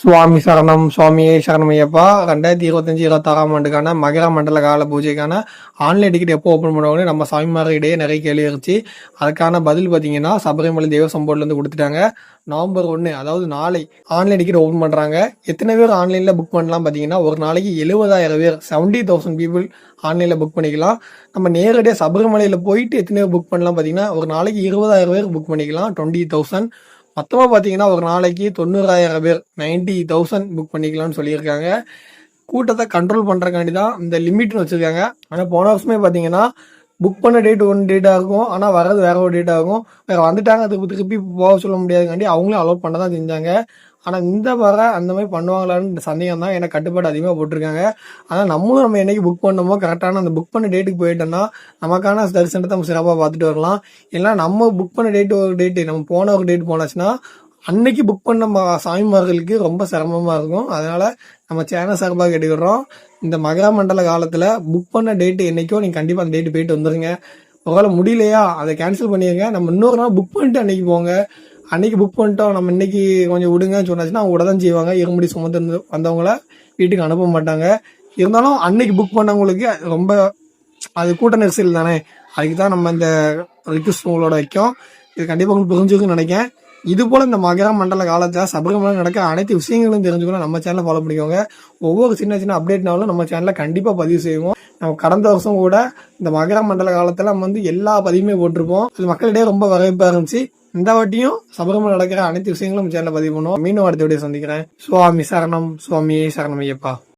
சுவாமி சரணம் சுவாமியே சரணமையப்பா. ரெண்டாயிரத்தி இருபத்தஞ்சி இருபத்தாறாம் ஆண்டுக்கான மகர மண்டல கால பூஜைக்கான ஆன்லைன் டிக்கெட் எப்போ ஓப்பன் பண்ணுவாங்கன்னு நம்ம சாமிமார்கிட்டயே நிறைய கேள்வி இருந்துச்சு. அதுக்கான பதில் பார்த்தீங்கன்னா சபரிமலை தேவசம் போர்ட்லேருந்து கொடுத்துட்டாங்க. நவம்பர் ஒன்று அதாவது நாளை ஆன்லைன் டிக்கெட் ஓப்பன் பண்ணுறாங்க எத்தனை பேர் ஆன்லைனில் புக் பண்ணலாம் பார்த்தீங்கன்னா ஒரு நாளைக்கு எழுபதாயிரம் பேர். செவன்ட்டி தௌசண்ட் பீப்புள் ஆன்லைனில் புக் பண்ணிக்கலாம். நம்ம நேரடியாக சபரிமலையில் போயிட்டு எத்தனை பேர் புக் பண்ணலாம் பார்த்தீங்கன்னா ஒரு நாளைக்கு இருபதாயிரம் பேர் புக் பண்ணிக்கலாம். டுவெண்ட்டி தௌசண்ட் மொத்தமாக பார்த்தீங்கன்னா ஒரு நாளைக்கு தொண்ணூறாயிரம் பேர் நைன்டி தௌசண்ட் புக் பண்ணிக்கலாம்னு சொல்லியிருக்காங்க. கூட்டத்தை கண்ட்ரோல் பண்ணுறக்காண்டி தான் இந்த லிமிட்னு வச்சுருக்காங்க. ஆனால் போன வருஷமே பார்த்தீங்கன்னா புக் பண்ண டேட் ஒன் டேட்டாக இருக்கும் ஆனால் வர்றது வேற ஒரு டேட்டாக இருக்கும் வேறு வந்துட்டாங்க அதுக்கு திருப்பி போக சொல்ல முடியாதுக்காண்டி அவங்களும் அலோட் பண்ண தான் செஞ்சாங்க. ஆனால் இந்த வர அந்த மாதிரி பண்ணுவாங்களான்னு சந்தேகம் தான் ஏன்னா கட்டுப்பாடு அதிகமாக போட்டிருக்காங்க. ஆனால் நம்மளும் நம்ம என்னைக்கு புக் பண்ணமோ கரெக்டான அந்த புக் பண்ண டேட்டுக்கு போயிட்டோம்னா நமக்கான தரிசனத்தை நம்ம சிறப்பாக பார்த்துட்டு வரலாம். இல்லைனா நம்ம புக் பண்ண டேட் ஒரு டேட்டு நம்ம போன ஒரு டேட் போனாச்சுன்னா அன்னைக்கு புக் பண்ண சாமிமார்களுக்கு ரொம்ப சிரமமாக இருக்கும். அதனால நம்ம சேனல் சார்பாக கேட்டுக்கிறோம் இந்த மகா மண்டல காலத்தில் புக் பண்ண டேட்டு என்னைக்கோ நீங்கள் கண்டிப்பாக அந்த டேட்டு போயிட்டு வந்துருங்க. ஒருவேளை முடியலையா அதை கேன்சல் பண்ணிடுங்க நம்ம இன்னொரு நாள் புக் பண்ணிட்டு அன்னைக்கு போங்க. அன்னைக்கு புக் பண்ணிட்டோம் நம்ம இன்னைக்கு கொஞ்சம் விடுங்கன்னு சொன்னாச்சுன்னா அவங்க விட தான் செய்வாங்க. இருமுடி சுமந்து வந்தவங்கள வீட்டுக்கு அனுப்ப மாட்டாங்க. இருந்தாலும் அன்னைக்கு புக் பண்ணவங்களுக்கு ரொம்ப அது கூட்ட நெரிசல் தானே. அதுக்கு தான் நம்ம இந்த ரிக்வஸ்ட் உங்களோட வைக்கோம். இது கண்டிப்பாக உங்களுக்கு புரிஞ்சுக்குன்னு நினைக்கிறேன். இது போல இந்த மகர மண்டல காலத்தில் சபரிமலை நடக்க அனைத்து விஷயங்களும் தெரிஞ்சுக்கணும். நம்ம சேனலை ஃபாலோ பண்ணிக்கோங்க. ஒவ்வொரு சின்ன சின்ன அப்டேட்னாலும் நம்ம சேனலில் கண்டிப்பாக பதிவு செய்வோம். நம்ம கடந்த வருஷம் கூட இந்த மகர மண்டல காலத்தில் நம்ம வந்து எல்லா பதிவுமே போட்டிருப்போம். அது மக்களிடையே ரொம்ப வரவேற்பாக இருந்துச்சு. இந்த வாட்டியும் சபரிமலை நடக்கிற அனைத்து விஷயங்களும் நம்ம சேனலில் பதிவு பண்ணுவோம். மீண்டும் அடுத்த வீடியோ சந்திக்கிறேன். சுவாமி சரணம். சுவாமியே சரணம் ஐயப்பா.